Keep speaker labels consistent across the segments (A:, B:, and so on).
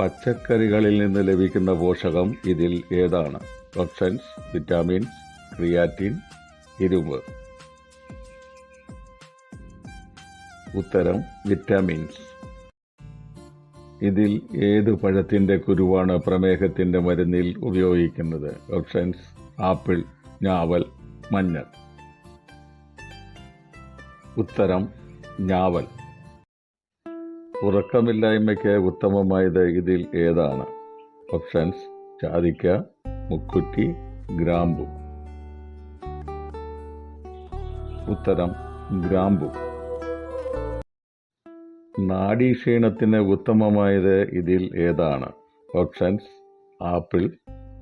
A: പച്ചക്കറികളിൽ നിന്ന് ലഭിക്കുന്ന പോഷകം ഇതിൽ ഏതാണ്? ഓപ്ഷൻസ് വിറ്റാമിൻസ് ക്രിയാറ്റിൻ ഇരുമ്പ്. ഉത്തരം വിറ്റാമിൻസ് ഇതിൽ ഏത് പഴത്തിന്റെ കുരുവാണ് പ്രമേഹത്തിന്റെ മരുന്നിൽ ഉപയോഗിക്കുന്നത്? ഓപ്ഷൻസ് ആപ്പിൾ ഞാവൽ മഞ്ഞൾ. ഉത്തരം ഞാവൽ. ഉറക്കമില്ലായ്മയ്ക്ക് ഉത്തമമായത് ഇതിൽ ഏതാണ്? ഓപ്ഷൻസ് ചാതിക്ക മുക്കുറ്റി ഗ്രാമ്പു. ഉത്തരം ഗ്രാമ്പു. നാഡീക്ഷീണത്തിന് ഉത്തമമായത് ഇതിൽ ഏതാണ്? ഓപ്ഷൻസ് ആപ്പിൾ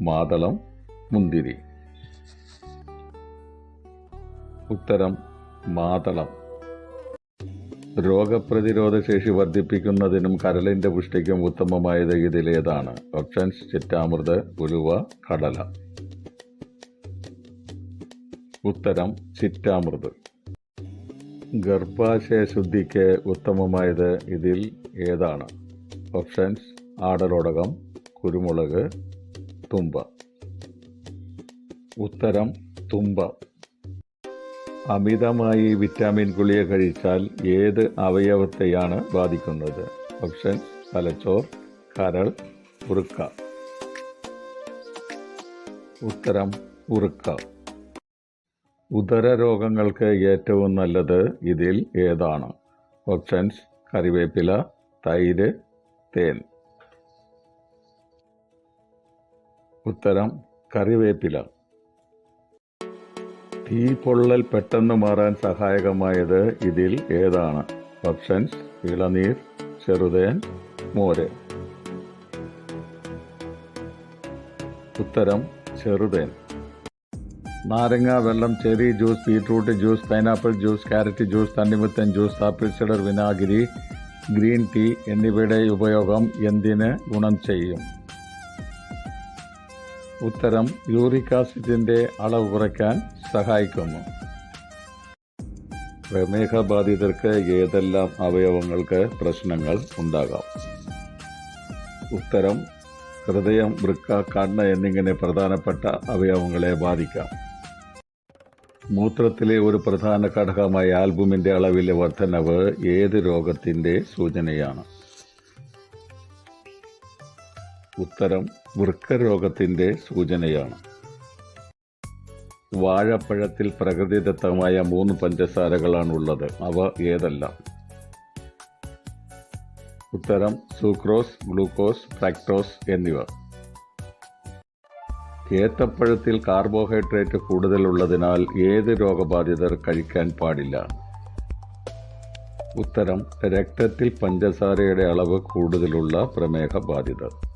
A: മാതളം മുന്തിരി. ഉത്തരം മാതളം. രോഗപ്രതിരോധ ശേഷി വർദ്ധിപ്പിക്കുന്നതിനും കരളിന്റെ പുഷ്ടിക്കും ഉത്തമമായത് ഇതിലേതാണ്. ഓപ്ഷൻസ് ചിറ്റാമൃത് ഉലുവ കടല. ഉത്തരം ചിറ്റാമൃത്. ഗർഭാശയ ശുദ്ധിക്ക് ഉത്തമമായത് ഇതിൽ ഏതാണ്? ഓപ്ഷൻസ് ആടലോടകം കുരുമുളക് തുമ്പ. ഉത്തരം തുമ്പ. അമിതമായി വിറ്റാമിൻ ഗുളിക കഴിച്ചാൽ ഏത് അവയവത്തെയാണ് ബാധിക്കുന്നത്? ഓപ്ഷൻ തലച്ചോർ കരൾ ഉറുക്ക. ഉത്തരം ഉറുക്ക. ഉദര രോഗങ്ങൾക്ക് ഏറ്റവും നല്ലത് ഇതിൽ ഏതാണ്? ഓപ്ഷൻസ് കറിവേപ്പില തൈര് തേൻ. ഉത്തരം കറിവേപ്പില. തീ പൊള്ളൽ പെട്ടെന്ന് മാറാൻ സഹായകമായത് ഇതിൽ ഏതാണ്? ഓപ്ഷൻസ് ഇളനീർ ചെറുതേൻ മോര്. ഉത്തരം ചെറുതേൻ. നാരങ്ങ വെള്ളം cherry juice beetroot juice pineapple juice carrot juice തണ്ണിമുത്തൻ juice apple cider വിനാഗിരി ഗ്രീൻ ടീ എന്നിവയുടെ ഉപയോഗം എന്തിന് ഗുണം ചെയ്യും? ഉത്തരം യൂറിക് ആസിഡിന്റെ അളവ് കുറയ്ക്കാൻ സഹായിക്കുന്നു. പ്രമേഹബാധിതർക്ക് ഏതെല്ലാം അവയവങ്ങൾക്ക് പ്രശ്നങ്ങൾ ഉണ്ടാകാം? ഉത്തരം ഹൃദയം വൃക്ക കണ്ണ് എന്നിങ്ങനെ പ്രധാനപ്പെട്ട അവയവങ്ങളെ ബാധിക്കാം. മൂത്രത്തിലെ ഒരു പ്രധാന ഘടകമായ ആൽബുമിന്റെ അളവിലെ വർധനവ് ഏത് രോഗത്തിന്റെ സൂചനയാണ്? ഉത്തരം വൃക്കരോഗത്തിന്റെ സൂചനയാണ്. വാഴപ്പഴത്തിൽ പ്രകൃതിദത്തമായ മൂന്ന് പഞ്ചസാരകളാണ് ഉള്ളത് അവ ഏതെല്ലാം? ഉത്തരം സൂക്രോസ് ഗ്ലൂക്കോസ് ഫ്രാക്ടോസ് എന്നിവ. ഏത്തപ്പഴത്തിൽ കാർബോഹൈഡ്രേറ്റ് കൂടുതലുള്ളതിനാൽ ഏത് രോഗബാധിതർ കഴിക്കാൻ പാടില്ല? ഉത്തരം രക്തത്തിൽ പഞ്ചസാരയുടെ അളവ് കൂടുതലുള്ള പ്രമേഹബാധിതർ.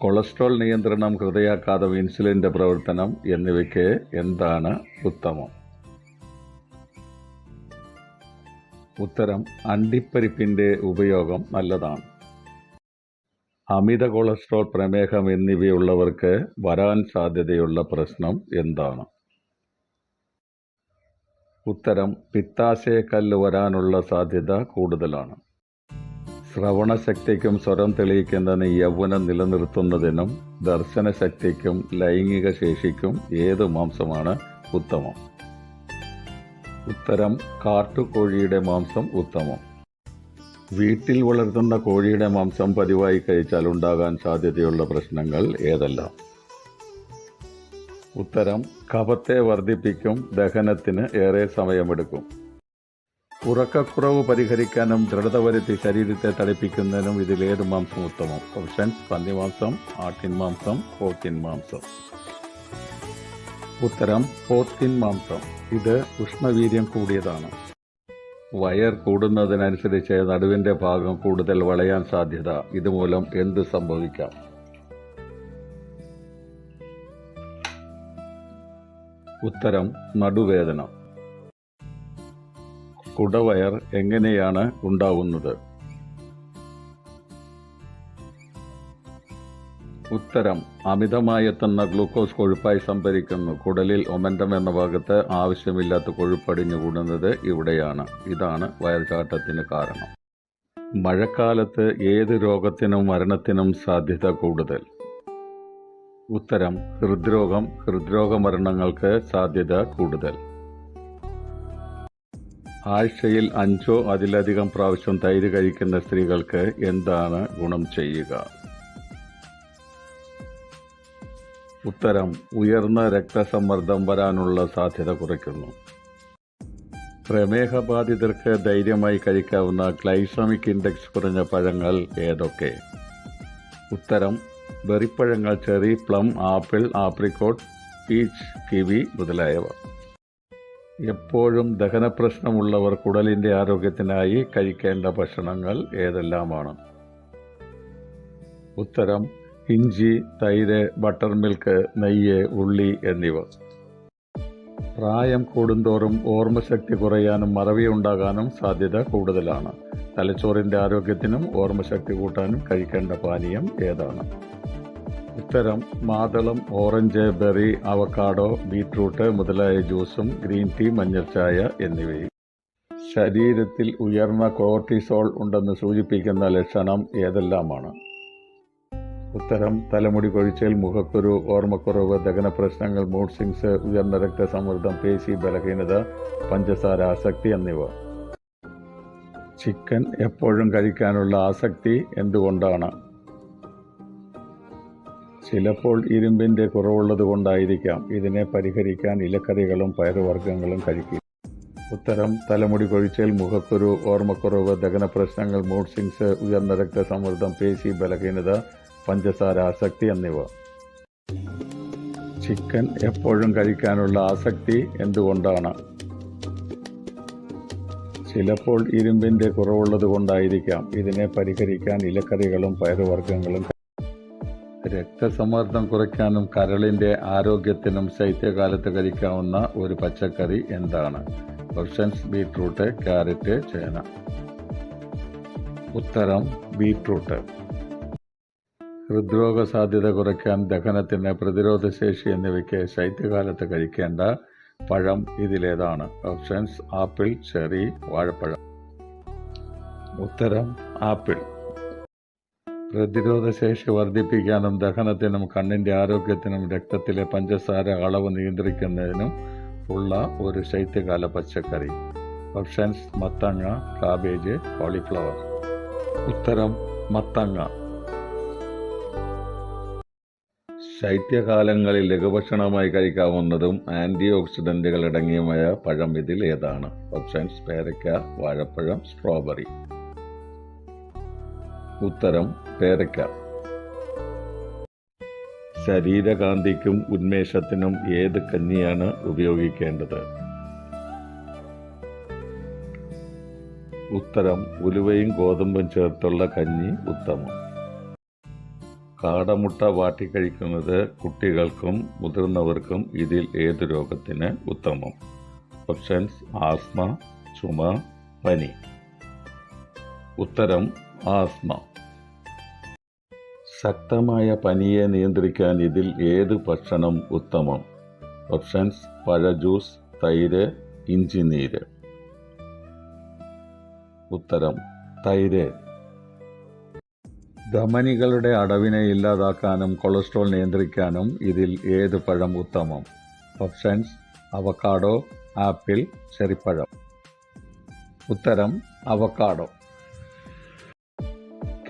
A: കൊളസ്ട്രോൾ നിയന്ത്രണം ഹൃദയാഘാതം ഇൻസുലിന്റെ പ്രവർത്തനം എന്നിവയ്ക്ക് എന്താണ് ഉത്തമം? ഉത്തരം അണ്ടിപ്പരിപ്പിന്റെ ഉപയോഗം നല്ലതാണ്. അമിത കൊളസ്ട്രോൾ പ്രമേഹം എന്നിവയുള്ളവർക്ക് വരാൻ സാധ്യതയുള്ള പ്രശ്നം എന്താണ്? ഉത്തരം പിത്താശയക്കല്ല് വരാനുള്ള സാധ്യത കൂടുതലാണ്. ശ്രവണശക്തിക്കും സ്വരം തെളിയിക്കുന്നതിന് യൗവനം നിലനിർത്തുന്നതിനും ദർശനശക്തിക്കും ലൈംഗിക ശേഷിക്കും ഏത് മാംസമാണ് ഉത്തമം? ഉത്തരം കാട്ടുകോഴിയുടെ മാംസം ഉത്തമം. വീട്ടിൽ വളർത്തുന്ന കോഴിയുടെ മാംസം പതിവായി കഴിച്ചാൽ ഉണ്ടാകാൻ സാധ്യതയുള്ള പ്രശ്നങ്ങൾ ഏതെല്ലാം? ഉത്തരം കഫത്തെ വർദ്ധിപ്പിക്കും ദഹനത്തിന് ഏറെ സമയമെടുക്കും. ഉറക്കക്കുറവ് പരിഹരിക്കാനും ദൃഢത വരുത്തി ശരീരത്തെ തടിപ്പിക്കുന്നതിനും ഇതിലേത് മാംസം ഉത്തമം? ഓപ്ഷൻസ് പന്നിമാംസം ആട്ടിൻ മാംസം പോത്തിൻ മാംസം. ഉത്തരം പോത്തിൻ മാംസം. ഇത് ഉഷ്ണവീര്യം കൂടിയതാണ്. വയർ കൂടുന്നതിനനുസരിച്ച് നടുവിന്റെ ഭാഗം കൂടുതൽ വളയാൻ സാധ്യത. ഇതുമൂലം എന്ത് സംഭവിക്കാം? ഉത്തരം നടുവേദന. കുടവയർ എങ്ങനെയാണ് ഉണ്ടാവുന്നത്? ഉത്തരം അമിതമായി എത്തുന്ന ഗ്ലൂക്കോസ് കൊഴുപ്പായി സംഭരിക്കുന്നു. കുടലിൽ ഒമൻഡം എന്ന ഭാഗത്ത് ആവശ്യമില്ലാത്ത കൊഴുപ്പടിഞ്ഞു കൂടുന്നത് ഇവിടെയാണ്. ഇതാണ് വയർചാട്ടത്തിന് കാരണം. മഴക്കാലത്ത് ഏത് രോഗത്തിനും മരണത്തിനും സാധ്യത കൂടുതൽ. ഉത്തരം ഹൃദ്രോഗം ഹൃദ്രോഗ മരണങ്ങൾക്ക് സാധ്യത കൂടുതൽ. ആഴ്ചയിൽ അഞ്ചോ അതിലധികം പ്രാവശ്യം തൈര് കഴിക്കുന്ന സ്ത്രീകൾക്ക് എന്താണ് ഗുണം ചെയ്യുക? ഉത്തരം ഉയർന്ന രക്തസമ്മർദ്ദം വരാനുള്ള സാധ്യത കുറയ്ക്കുന്നു. പ്രമേഹബാധിതർക്ക് ധൈര്യമായി കഴിക്കാവുന്ന ഗ്ലൈസമിക് ഇൻഡെക്സ് കുറഞ്ഞ പഴങ്ങൾ ഏതൊക്കെ? ഉത്തരം വെറിപ്പഴങ്ങൾ cherry plum apple apricot peach kiwi മുതലായവ. എപ്പോഴും ദഹനപ്രശ്നമുള്ളവർ കുടലിന്റെ ആരോഗ്യത്തിനായി കഴിക്കേണ്ട ഭക്ഷണങ്ങൾ ഏതെല്ലാമാണ്? ഉത്തരം ഇഞ്ചി തൈര് ബട്ടർ മിൽക്ക് നെയ്യ് ഉള്ളി എന്നിവ. പ്രായം കൂടുന്തോറും ഓർമ്മശക്തി കുറയാനും മറവി ഉണ്ടാകാനും സാധ്യത കൂടുതലാണ്. തലച്ചോറിന്റെ ആരോഗ്യത്തിനും ഓർമ്മശക്തി കൂട്ടാനും കഴിക്കേണ്ട പാനീയം ഏതാണ്? ഉത്തരം മാതളം ഓറഞ്ച് ബെറി അവക്കാഡോ ബീറ്റ്റൂട്ട് മുതലായ ജ്യൂസും ഗ്രീൻ ടീ മഞ്ഞൾ ചായ എന്നിവയും. ശരീരത്തിൽ ഉയർന്ന കോർട്ടിസോൾ ഉണ്ടെന്ന് സൂചിപ്പിക്കുന്ന ലക്ഷണം ഏതെല്ലാമാണ്? ഉത്തരം തലമുടി കൊഴിച്ചൽ മുഖക്കുരു ഓർമ്മക്കുറവ് ദഹന പ്രശ്നങ്ങൾ മൂഡ് സിങ്സ് ഉയർന്ന രക്തസമ്മർദ്ദം പേശി ബലഹീനത പഞ്ചസാര ആസക്തി എന്നിവ. ചിക്കൻ എപ്പോഴും കഴിക്കാനുള്ള ആസക്തി എന്തുകൊണ്ടാണ്? ചിലപ്പോൾ ഇരുമ്പിന്റെ കുറവുള്ളത് കൊണ്ടായിരിക്കാം ഇതിനെ പരിഹരിക്കാൻ ഇലക്കറികളും പയറുവർഗങ്ങളും കഴിക്കുക. ഉത്തരം തലമുടി കൊഴിച്ചൽ മുഖക്കുരു ഓർമ്മക്കുറവ് ദഹന പ്രശ്നങ്ങൾ മൂഡ് സിങ്സ് ഉയർന്ന രക്തസമ്മർദ്ദം പേശി ബലഹീനത പഞ്ചസാര ആസക്തി എന്നിവ. ചിക്കൻ എപ്പോഴും കഴിക്കാനുള്ള ആസക്തി എന്തുകൊണ്ടാണ്? ചിലപ്പോൾ ഇരുമ്പിന്റെ കുറവുള്ളത് കൊണ്ടായിരിക്കാം ഇതിനെ പരിഹരിക്കാൻ ഇലക്കറികളും പയറുവർഗങ്ങളും രക്തസമ്മർദ്ദം കുറയ്ക്കാനും കരളിന്റെ ആരോഗ്യത്തിനും ശൈത്യകാലത്ത് കഴിക്കാവുന്ന ഒരു പച്ചക്കറി എന്താണ്? ഓപ്ഷൻസ് ബീട്രൂട്ട് ക്യാരറ്റ് ചേന ഉത്തരം ബീട്രൂട്ട് ഹൃദ്രോഗ സാധ്യത കുറയ്ക്കാൻ ദഹനത്തിന് പ്രതിരോധശേഷി എന്നിവയ്ക്ക് ശൈത്യകാലത്ത് കഴിക്കേണ്ട പഴം ഇതിലേതാണ്. ഓപ്ഷൻസ് ആപ്പിൾ ചെറി വാഴപ്പഴം. ഉത്തരം ആപ്പിൾ. പ്രതിരോധശേഷി വർദ്ധിപ്പിക്കാനും ദഹനത്തിനും കണ്ണിന്റെ ആരോഗ്യത്തിനും രക്തത്തിലെ പഞ്ചസാര അളവ് നിയന്ത്രിക്കുന്നതിനും ഉള്ള ഒരു ശൈത്യകാല പച്ചക്കറി. ഓപ്ഷൻസ് മത്തങ്ങ കാബേജ് കോളിഫ്ലവർ. ഉത്തരം മത്തങ്ങ. ശൈത്യകാലങ്ങളിൽ ലഘുഭക്ഷണമായി കഴിക്കാവുന്നതും ആന്റി ഓക്സിഡന്റുകൾ അടങ്ങിയമായ പഴം ഇതിൽ ഏതാണ്? ഓപ്ഷൻസ് പേരയ്ക്ക വാഴപ്പഴം സ്ട്രോബെറി. ഉത്തരം പേരയ്ക്ക ശരീരകാന്തിക്കും ഉന്മേഷത്തിനും ഏത് കഞ്ഞിയാണ് ഉപയോഗിക്കേണ്ടത്? ഉത്തരം ഉലുവയും ഗോതമ്പും ചേർത്തുള്ള കഞ്ഞി ഉത്തമം. കാടമുട്ട വാട്ടിക്കഴിക്കുന്നത് കുട്ടികൾക്കും മുതിർന്നവർക്കും ഇതിൽ ഏത് രോഗത്തിന് ഉത്തമം? ഓപ്ഷൻസ് ആസ്മ ചുമ പനി. ഉത്തരം ആസ്മ. ശക്തമായ പനിയെ നിയന്ത്രിക്കാൻ ഇതിൽ ഏത് ഭക്ഷണം ഉത്തമം? ഓപ്ഷൻസ് പഴ ജ്യൂസ് തൈര് ഇഞ്ചിനീര് ഉത്തരം തൈര്. ധമനികളുടെ അടവിനെ ഇല്ലാതാക്കാനും കൊളസ്ട്രോൾ നിയന്ത്രിക്കാനും ഇതിൽ ഏത് പഴം ഉത്തമം? ഓപ്ഷൻസ് അവക്കാഡോ ആപ്പിൾ ചെറിപ്പഴം. ഉത്തരം അവക്കാഡോ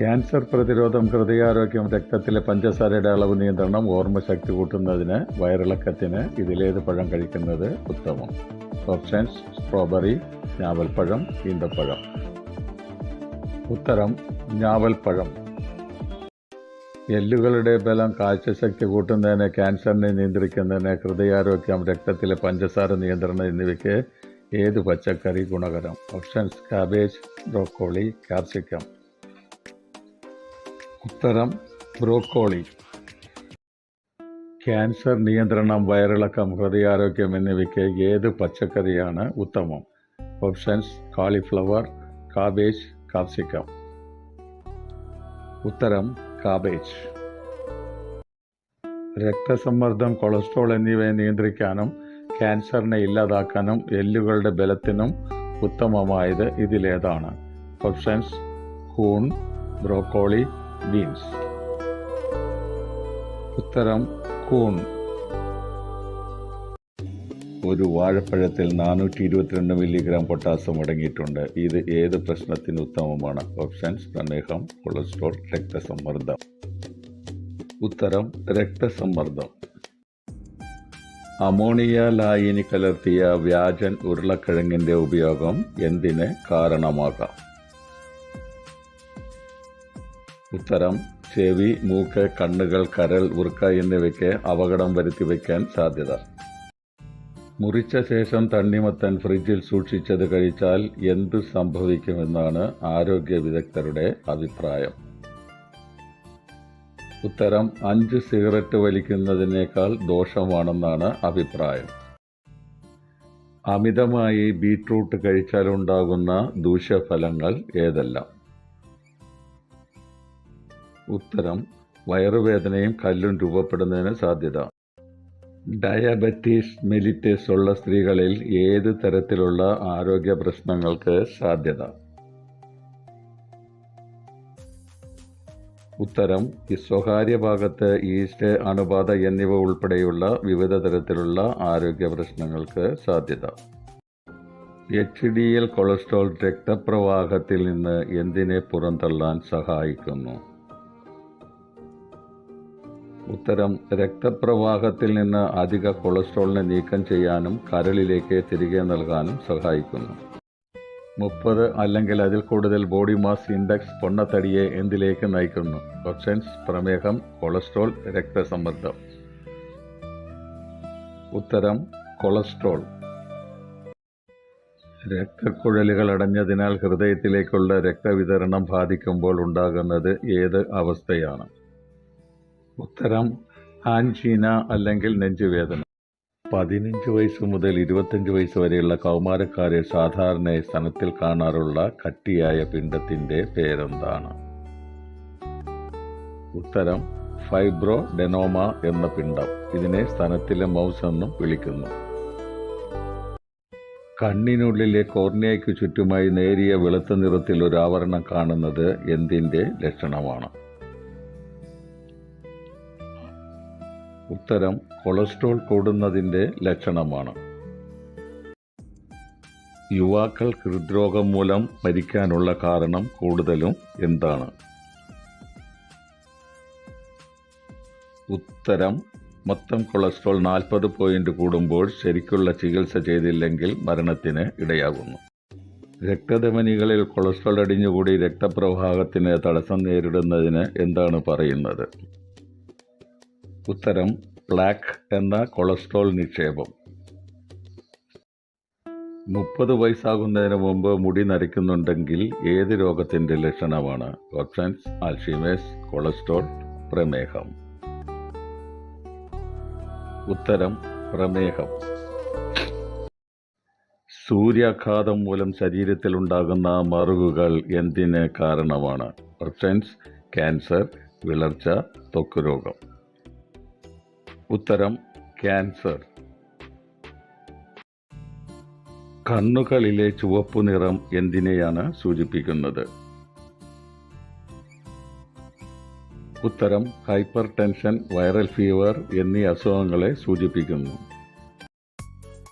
A: ക്യാൻസർ പ്രതിരോധം ഹൃദയാരോഗ്യം രക്തത്തിലെ പഞ്ചസാരയുടെ അളവ് നിയന്ത്രണം ഓർമ്മശക്തി കൂട്ടുന്നതിന് വയറിളക്കത്തിന് ഇതിലേത് പഴം കഴിക്കുന്നത് ഉത്തമം. ഓപ്ഷൻസ് സ്ട്രോബെറി ഞാവൽപ്പഴം ഈന്തപ്പഴം. ഉത്തരം ഞാവൽപ്പഴം. എല്ലുകളുടെ ബലം കാഴ്ചശക്തി കൂട്ടുന്നതിന് ക്യാൻസറിനെ നിയന്ത്രിക്കുന്നതിന് ഹൃദയാരോഗ്യം രക്തത്തിലെ പഞ്ചസാര നിയന്ത്രണം എന്നിവയ്ക്ക് ഏത് പച്ചക്കറി ഗുണകരം? ഓപ്ഷൻസ് കാബേജ് ബ്രോക്കോളി കാപ്സിക്കം ഉത്തരം ബ്രോക്കോളി. ക്യാൻസർ നിയന്ത്രണം വയറിളക്കം ഹൃദയാരോഗ്യം എന്നിവയ്ക്ക് ഏത് പച്ചക്കറിയാണ് ഉത്തമം? Options cauliflower cabbage capsicum. ഉത്തരം കാബേജ്. രക്തസമ്മർദ്ദം കൊളസ്ട്രോൾ എന്നിവയെ നിയന്ത്രിക്കാനും ക്യാൻസറിനെ ഇല്ലാതാക്കാനും എല്ലുകളുടെ ബലത്തിനും ഉത്തമമായത് ഇതിലേതാണ്. ഓപ്ഷൻസ് കൂൺ ബ്രോക്കോളി ബീൻസ്. ഉത്തരം കൂൺ. ഒരു വാഴപ്പഴത്തിൽ നാനൂറ്റി ഇരുപത്തിരണ്ട് മില്ലിഗ്രാം പൊട്ടാസ്യം അടങ്ങിയിട്ടുണ്ട്. ഇത് ഏത് പ്രശ്നത്തിന് ഉത്തമമാണ്? ഓപ്ഷൻസ് പ്രമേഹം കൊളസ്ട്രോൾ രക്തസമ്മർദ്ദം. ഉത്തരം രക്തസമ്മർദ്ദം. അമോണിയ ലായിനി കലർത്തിയ വ്യാജൻ ഉരുളക്കിഴങ്ങിന്റെ ഉപയോഗം എന്തിന് കാരണമാകാം? ഉത്തരം ചെവി മൂക്ക് കണ്ണുകൾ കരൾ വൃക്ക എന്നിവയ്ക്ക് അപകടം വരുത്തി വയ്ക്കാൻ സാധ്യത. മുറിച്ച ശേഷം തണ്ണിമത്തൻ ഫ്രിഡ്ജിൽ സൂക്ഷിച്ചത് കഴിച്ചാൽ എന്ത് സംഭവിക്കുമെന്നാണ് ആരോഗ്യ വിദഗ്ധരുടെ അഭിപ്രായം. ഉത്തരം അഞ്ച് സിഗരറ്റ് വലിക്കുന്നതിനേക്കാൾ ദോഷമാണെന്നാണ് അഭിപ്രായം. അമിതമായി ബീട്രൂട്ട് കഴിച്ചാലുണ്ടാകുന്ന ദൂഷ്യഫലങ്ങൾ ഏതെല്ലാം? ഉത്തരം വയറുവേദനയും കല്ലും രൂപപ്പെടുന്നതിന് സാധ്യത. ഡയബറ്റീസ് മെലിറ്റസ് ഉള്ള സ്ത്രീകളിൽ ഏത് തരത്തിലുള്ള ആരോഗ്യ പ്രശ്നങ്ങൾക്ക് സാധ്യത? ഉത്തരം സ്വകാര്യ ഭാഗത്ത് ഈസ്റ്റ് അണുബാധ എന്നിവ ഉൾപ്പെടെയുള്ള വിവിധ തരത്തിലുള്ള ആരോഗ്യ പ്രശ്നങ്ങൾക്ക് സാധ്യത. എച്ച് ഡി എൽ കൊളസ്ട്രോൾ രക്തപ്രവാഹത്തിൽ നിന്ന് എന്തിനെ പുറന്തള്ളാൻ സഹായിക്കുന്നു? ഉത്തരം രക്തപ്രവാഹത്തിൽ നിന്ന് അധിക കൊളസ്ട്രോളിനെ നീക്കം ചെയ്യാനും കരളിലേക്ക് തിരികെ നൽകാനും സഹായിക്കുന്നു. മുപ്പത് അല്ലെങ്കിൽ അതിൽ കൂടുതൽ ബോഡി മാസ് ഇൻഡെക്സ് പൊണ്ണത്തടിയെ എന്തിലേക്ക് നയിക്കുന്നു? ഓപ്ഷൻസ് പ്രമേഹം കൊളസ്ട്രോൾ രക്തസമ്മർദ്ദം. ഉത്തരം കൊളസ്ട്രോൾ. രക്തക്കുഴലുകൾ അടഞ്ഞതിനാൽ ഹൃദയത്തിലേക്കുള്ള രക്തവിതരണം ബാധിക്കുമ്പോൾ ഉണ്ടാകുന്നത് ഏത് അവസ്ഥയാണ്? ഉത്തരം ആൻജീന അല്ലെങ്കിൽ നെഞ്ചുവേദന. പതിനഞ്ച് വയസ്സ് മുതൽ ഇരുപത്തഞ്ച് വയസ്സ് വരെയുള്ള കൗമാരക്കാരെ സാധാരണയായി സ്തനത്തിൽ കാണാറുള്ള കട്ടിയായ പിണ്ടത്തിന്റെ പേരെന്താണ്? ഉത്തരം ഫൈബ്രോ ഡെനോമ എന്ന പിണ്ടം ഇതിനെ സ്തനത്തിലെ മൗസ് എന്നും വിളിക്കുന്നു. കണ്ണിനുള്ളിലെ കോർണിയയ്ക്ക് ചുറ്റുമായി നേരിയ വെളുത്ത നിറത്തിൽ ഒരു ആവരണം കാണുന്നത് എന്തിന്റെ ലക്ഷണമാണ്? ഉത്തരം കൊളസ്ട്രോൾ കൂടുന്നതിന്റെ ലക്ഷണമാണ്. യുവാക്കൾ ഹൃദ്രോഗം മൂലം മരിക്കാനുള്ള കാരണം കൂടുതലും എന്താണ്? ഉത്തരം മൊത്തം കൊളസ്ട്രോൾ നാൽപ്പത് പോയിന്റ് കൂടുമ്പോൾ ശരിക്കുള്ള ചികിത്സ ചെയ്തില്ലെങ്കിൽ മരണത്തിന് ഇടയാകുന്നു. രക്തധമനികളിൽ കൊളസ്ട്രോൾ അടിഞ്ഞുകൂടി രക്തപ്രവാഹത്തിന് തടസ്സം നേരിടുന്നതിന് എന്താണ് പറയുന്നത്? ഉത്തരം പ്ലാക്ക് എന്ന കൊളസ്ട്രോൾ നിക്ഷേപം. മുപ്പത് വയസ്സാകുന്നതിന് മുമ്പ് മുടി നരയ്ക്കുന്നുണ്ടെങ്കിൽ ഏത് രോഗത്തിന്റെ ലക്ഷണമാണ്? ഓപ്ഷൻസ് ആൽഷിമേസ് കൊളസ്ട്രോൾ പ്രമേഹം. ഉത്തരം പ്രമേഹം. സൂര്യാഘാതം മൂലം ശരീരത്തിൽ ഉണ്ടാകുന്ന മറുകുകൾ എന്തിന് കാരണമാണ്? ഓപ്ഷൻസ് ക്യാൻസർ വിളർച്ച ത്വക്ക് രോഗം. ഉത്തരം ക്യാൻസർ. കണ്ണുകളിലെ ചുവപ്പ് നിറം എന്തിനെയാണ് സൂചിപ്പിക്കുന്നത്? ഉത്തരം ഹൈപ്പർ ടെൻഷൻ വൈറൽ ഫീവർ എന്നീ അസുഖങ്ങളെ സൂചിപ്പിക്കുന്നു.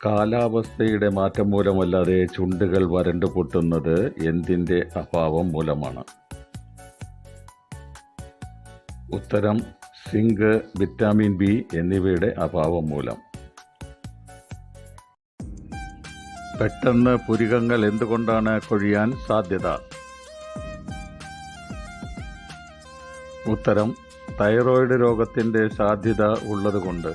A: കാലാവസ്ഥയുടെ മാറ്റം മൂലമല്ലാതെ ചുണ്ടുകൾ വരണ്ടു പൊട്ടുന്നത് എന്തിന്റെ അഭാവം മൂലമാണ്? ഉത്തരം സിങ്ക് വിറ്റാമിൻ ബി എന്നിവയുടെ അഭാവം മൂലം. പെട്ടെന്ന് പുരികങ്ങൾ എന്തുകൊണ്ടാണ് കൊഴിയാൻ സാധ്യത? ഉത്തരം തൈറോയിഡ് രോഗത്തിന്റെ സാധ്യത ഉള്ളതുകൊണ്ട്.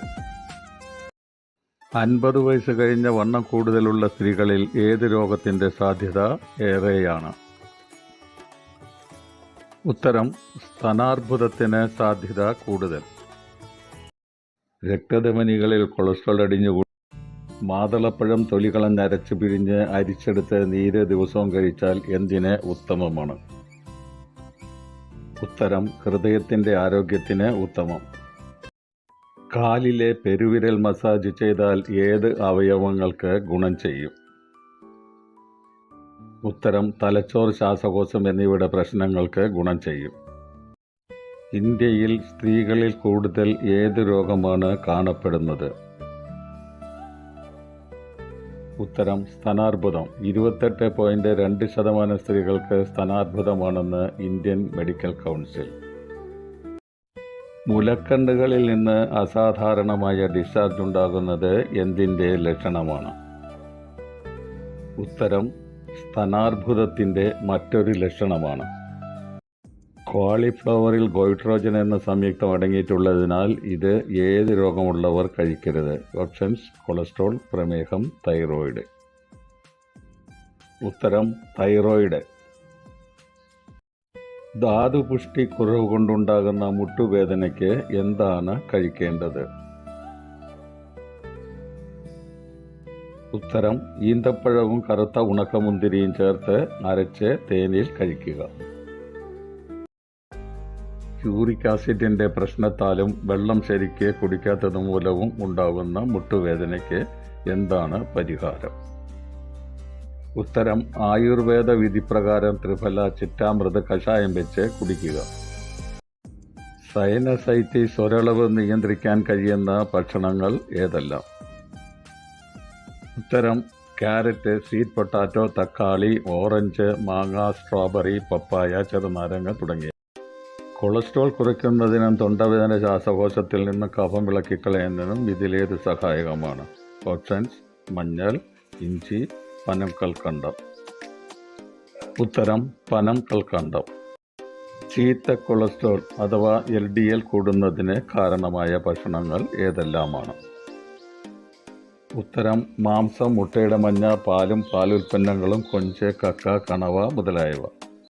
A: അൻപത് വയസ്സ് കഴിഞ്ഞ വണ്ണം കൂടുതലുള്ള സ്ത്രീകളിൽ ഏത് രോഗത്തിന്റെ സാധ്യത ഏറെയാണ്? ഉത്തരം സ്തനാർബുദത്തിന് സാധ്യത കൂടുതൽ. രക്തധമനികളിൽ കൊളസ്ട്രോൾ അടിഞ്ഞു മാതളപ്പഴം തൊലികളഞ്ഞരച്ച് പിഴിഞ്ഞ് അരിച്ചെടുത്ത് നീര് ദിവസവും കഴിച്ചാൽ എന്തിന് ഉത്തമമാണ്? ഉത്തരം ഹൃദയത്തിന്റെ ആരോഗ്യത്തിന് ഉത്തമം. കാലിലെ പെരുവിരൽ മസാജ് ചെയ്താൽ ഏത് അവയവങ്ങൾക്ക് ഗുണം ചെയ്യും? ഉത്തരം തലച്ചോർ ശ്വാസകോശം എന്നിവയുടെ പ്രശ്നങ്ങൾക്ക് ഗുണം ചെയ്യും. ഇന്ത്യയിൽ സ്ത്രീകളിൽ കൂടുതൽ ഏത് രോഗമാണ് കാണപ്പെടുന്നത്? ഉത്തരം സ്തനാർബുദം. ഇരുപത്തെട്ട് പോയിന്റ് രണ്ട് ശതമാനം സ്ത്രീകൾക്ക് സ്തനാർബുദമാണെന്ന് ഇന്ത്യൻ മെഡിക്കൽ കൗൺസിൽ. മുലക്കണ്ണുകളിൽ നിന്ന് അസാധാരണമായ ഡിസ്ചാർജ് ഉണ്ടാകുന്നത് എന്തിന്റെ ലക്ഷണമാണ്? ഉത്തരം സ്തനാർബുദത്തിന്റെ മറ്റൊരു ലക്ഷണമാണ്. കോളിഫ്ലവറിൽ ഗോയിട്രോജൻ എന്ന സംയുക്തം അടങ്ങിയിട്ടുള്ളതിനാൽ ഇത് ഏത് രോഗമുള്ളവർ കഴിക്കരുത്. ഓപ്ഷൻസ് കൊളസ്ട്രോൾ പ്രമേഹം തൈറോയിഡ്. ഉത്തരം തൈറോയിഡ്. ധാതുപുഷ്ടി കുറവ് കൊണ്ടുണ്ടാകുന്ന മുട്ടുവേദനയ്ക്ക് എന്താണ് കഴിക്കേണ്ടത്? ഉത്തരം ഈന്തപ്പഴവും കറുത്ത ഉണക്കമുന്തിരിയും ചേർത്ത് അരച്ച് തേനിൽ കഴിക്കുക. യൂറിക് ആസിഡിന്റെ പ്രശ്നത്താലും വെള്ളം ശരിക്ക് കുടിക്കാത്തത് മൂലവും ഉണ്ടാകുന്ന മുട്ടുവേദനയ്ക്ക് എന്താണ് പരിഹാരം? ഉത്തരം ആയുർവേദ വിധിപ്രകാരം ത്രിഫല ചിറ്റാമൃത് കഷായം വെച്ച് കുടിക്കുക. സൈനസൈറ്റിസ് ഒരളവ് നിയന്ത്രിക്കാൻ കഴിയുന്ന ഭക്ഷണങ്ങൾ ഏതെല്ലാം? ഉത്തരം ക്യാരറ്റ് സ്വീറ്റ് പൊട്ടാറ്റോ തക്കാളി ഓറഞ്ച് മാങ്ങ സ്ട്രോബെറി പപ്പായ ചെറുനാരങ്ങ തുടങ്ങിയ കൊളസ്ട്രോൾ കുറയ്ക്കുന്നതിനും തൊണ്ടവേദന ശ്വാസകോശത്തിൽ നിന്ന് കഫം വിളക്കിക്കളയുന്നതിനും ഇതിലേത് സഹായകമാണ്? ഓപ്ഷൻസ് മഞ്ഞൾ ഇഞ്ചി പനം കൽക്കണ്ടം. ഉത്തരം പനം കൽക്കണ്ടം. ചീത്ത കൊളസ്ട്രോൾ അഥവാ എൽ ഡി എൽ കൂടുന്നതിന് കാരണമായ ഭക്ഷണങ്ങൾ ഏതെല്ലാമാണ്? ഉത്തരം മാംസം മുട്ടയുടെ മഞ്ഞ പാലും പാലുൽപ്പന്നങ്ങളും കൊഞ്ച് കക്ക കണവ മുതലായവ.